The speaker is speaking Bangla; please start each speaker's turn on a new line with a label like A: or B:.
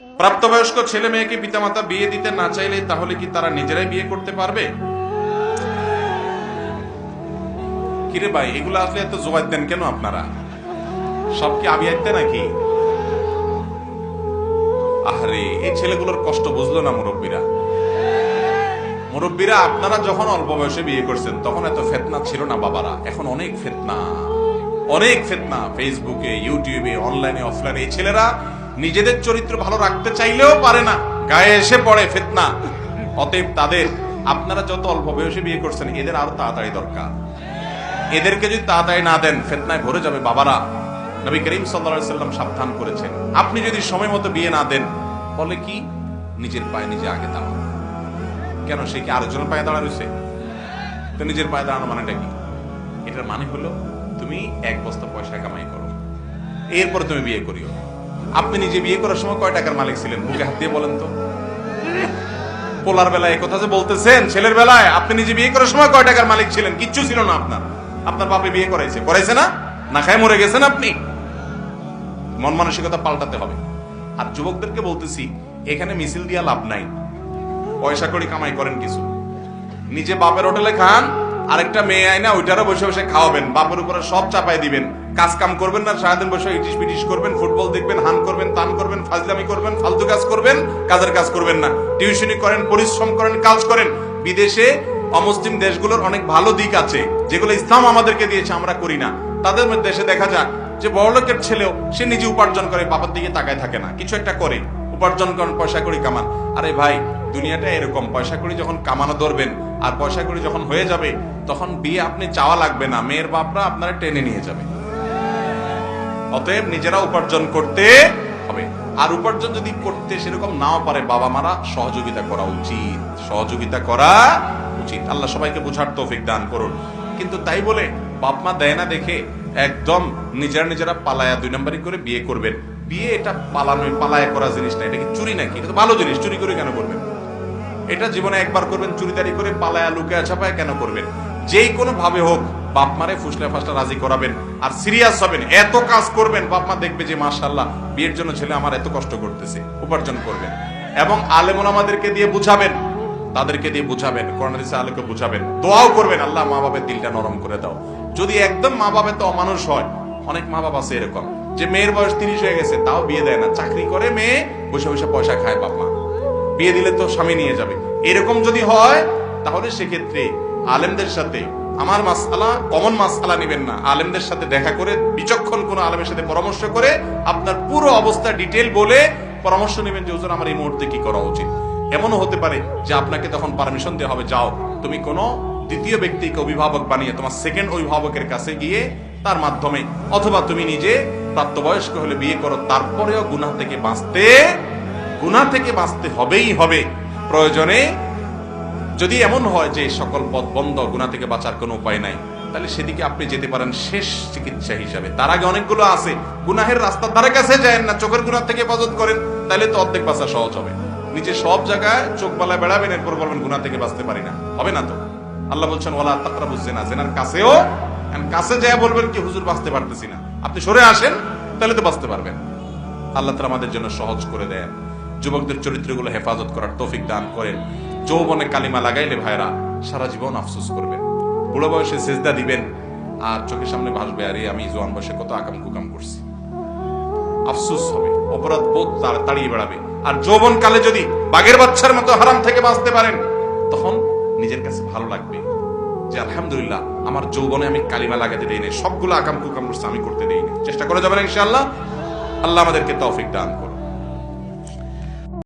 A: প্রাপ্তবয়স্ক ছেলে মেয়েকে পিতামাতা বিয়ে দিতে না চাইলে তাহলে কি তারা নিজেরাই বিয়ে করতে পারবে? কিরে ভাই, এগুলো আসলে এত জোগাড় দেন কেন আপনারা? সব কি আবিয়াইতে নাকি? আহারে, এই ছেলেগুলোর কষ্ট বুঝলো না মুরব্বীরা। মুরব্বীরা, আপনারা যখন অল্প বয়সে বিয়ে করছেন, তখন এত ফেতনা ছিল না বাবারা। এখন অনেক ফেতনা। অনেক ফেতনা। ফেসবুকে, ইউটিউবে, অনলাইনে, অফলাইনে। এই ছেলেরা নিজেদের চরিত্র ভালো রাখতে চাইলেও পারে না। গায়ে এসে পড়ে ফেতনা। অতএব তাদের, আপনারা যত অল্প বয়সে বিয়ে করছেন, এদের আরও তাড়াতাড়ি দরকার। এদেরকে যদি তাড়াতাড়ি না দেন ফেতনায় ভরে যাবে বাবারা। নবী করিম সাল্লা সাল্লাম সাবধান করেছেন। আপনি যদি সময় মতো বিয়ে না দেন, বলে কি? নিজের পায়ে নিজে আগে দাঁড়ান। কেন? সে কি আরেকজনের পায়ে দাঁড়া রয়েছে? তো নিজের পায়ে দাঁড়ানো মানেটা কি? এটার মানে হলো, তুমি এক বস্তা পয়সা কামাই করো। এরপর তুমি বিয়ে করিও। আপনি নিজে বিয়ে করার সময় কয় টাকার মালিক ছিলেন? বুকে হাত দিয়ে বলেন তো। পোলার বেলায় কথা যে বলতেছেন, ছেলের বেলায় আপনি নিজে বিয়ে করার সময় কয় টাকার মালিক ছিলেন? কিচ্ছু ছিল না আপনার। আপনার বাপে বিয়ে করাইছে। করাইছে না? না খায় মরে গেছেন আপনি। মন মানসিকতা পাল্টাতে হবে। আর যুবকদেরকে বলতেছি, এখানে মিছিল দিয়া লাভ নাই। পয়সা করি কামাই করেন কিছু। নিজে বাপের হোটেলে খান আরেকটা মেয়ে আয় না ওইটারও বসে বসে খাওয়াবেন। বাপের উপরে সব চাপাই দিবেন। কাজ কাম করবেন না, সারাদিন বসে ইটিস পিটিস করবেন, ফুটবল দেখবেন হান করবেন তান করবেন, ফাজলামি করবেন, ফালতু কাজ করবেন, কাজের কাজ করবেন না। টিউশনি করেন, পরিশ্রম করেন, কাজ করেন। বিদেশে অমুসলিম দেশগুলোর অনেক ভালো দিক আছে, যেগুলো ইসলাম আমাদেরকে দিয়েছে, আমরা করি না। তাদের দেশে দেখা যাক যে বড় লোকের ছেলেও, সে নিজে উপার্জন করে বাবার দিকে তাকায় থাকে না। কিছু একটা করে, উপার্জন করেন, পয়সা করি কামান। আরে ভাই দুনিয়াটা এরকম। পয়সা করি যখন কামানো ধরবেন আর পয়সা করি যখন হয়ে যাবে, তখন বিয়ে আপনি চাওয়া লাগবে না। মেয়ের বাপরা আপনারা টেনে নিয়ে যাবে। অতএব নিজেরা উপার্জন করতে হবে। আর উপার্জন যদি করতে সেরকম নাও পারে বাবা মারা সহযোগিতা করা উচিত। সহযোগিতা করা উচিত। আল্লাহ সবাইকে বুঝার তৌফিক দান করুন। কিন্তু তাই বলে বাপ মা দেয় না দেখে একদম নিজেরা নিজেরা পালায়া দুই নম্বরই করে বিয়ে করবেন। বিয়ে এটা পালানো পালায়া করা জিনিস না। এটা কি চুরি নাকি? এটা তো ভালো জিনিস। চুরি করে কেন করবেন? এটা জীবনে একবার করবেন, চুরিদারি করে পালায়া লুকে ছাপায় কেন করবেন? যেই কোনো ভাবে হোক, বাপ মারে ফুসলে ফাসলা রাজি করাবেন। আর সিরিয়াস হবেন, এত কাজ করবেন, বাপ মা দেখবে যে মাশাল্লাহ বিয়ের জন্য ছেলে আমার এত কষ্ট করতেছে, উপার্জন করবেন। এবং আলেমন আমাদেরকে দিয়ে বুঝাবেন, তাদেরকে দিয়ে বুঝাবেন করোনাদিসে আলোকে বুঝাবেন, দোয়াও করবেন, আল্লাহ মা বাবার দিলটা নরম করে দাও। যদি একদম মা বাবা তো অমানুষ হয়, অনেক মা বাবা আছে এরকম, যে মেয়ের বয়স তিরিশ হয়ে গেছে, তাও বিয়ে দেয় না, চাকরি করে মেয়ে, বসে বসে পয়সা খায় বাপ মা। বিয়ে দিলে তো স্বামী নিয়ে যাবে। এরকম যদি হয়, তাহলে সেক্ষেত্রে আলেমদের সাথে আমার মাসালা কমন মাসালা নেবেন না। আলেমদের সাথে দেখা করে, বিচক্ষণ কোন আলেমের সাথে পরামর্শ করে, আপনার পুরো অবস্থা ডিটেল বলে পরামর্শ নেবেন যে, হুজুর, আমার এই মুহূর্তে কি করা উচিত? এমনও হতে পারে যে, আপনাকে তখন পারমিশন দেওয়া হবে, যাও। তুমি কোনো দ্বিতীয় ব্যক্তিকে অভিভাবক বানিয়ে, তোমার সেকেন্ড অভিভাবকের কাছে গিয়ে তার মাধ্যমে, অথবা তুমি নিজে প্রাপ্তবয়স্ক হলে বিয়ে করো, তারপরেও গুনাহ থেকে বাঁচতে গুনাহ থেকে বাঁচতে হবেই হবে। প্রয়োজনে যদি এমন হয় যে সকল পথ বন্ধ গুণা থেকে বাঁচার কোনো উপায় নাই, তাহলে সেদিকে আপনি যেতে পারেন শেষ চিকিৎসা হিসাবে। তার আগে অনেকগুলো আছে। গুনাহের রাস্তার ধারে কাছে যায় না, চোখের গুণার থেকে হেফাজত করেন, তাহলে তো অর্ধেক বাঁচা সহজ হবে। নিচে সব জায়গায় চোখ বালায় বেড়াবেন, এরপর বলবেন গুণা থেকে বাঁচতে পারি না। হবে না তো? আল্লাহ বলছেন ওলা তাকরা বুঝছে না জেনার কাছেও কাছে যায় বলবেন কি, হুজুর, বাঁচতে পারতেছি না। আপনি সরে আসেন, তাহলে তো বাঁচতে পারবেন। আল্লাহ তালা আমাদের জন্য সহজ করে দেন। যুবকদের চরিত্রগুলো হেফাজত করার তৌফিক দান করেন। যৌবনে কালিমা লাগাইলে ভাইরা সারা জীবন আফসোস করবেন। বুড়ো বয়সে সেজদা দিবেন আর চোখের সামনে ভাসবে আরে আমি জোয়ান বয়সে কত আকাম কুকাম করছি। আফসোস হবে, অপরাধ বোধ তাড়িয়ে বেড়াবে। আর যৌবন কালে যদি বাঘের বাচ্চার মতো হারাম থেকে বাঁচতে পারেন, তখন নিজের কাছে ভালো লাগবে যে আলহামদুলিল্লাহ আমার যৌবনে আমি কালিমা লাগাতে দেই নাই, সবগুলো আকাম কুকাম করছে, আমি করতে দেই চেষ্টা করে যাবেন ইনশাআল্লাহ। আল্লাহ আমাদেরকে তৌফিক দান করুন।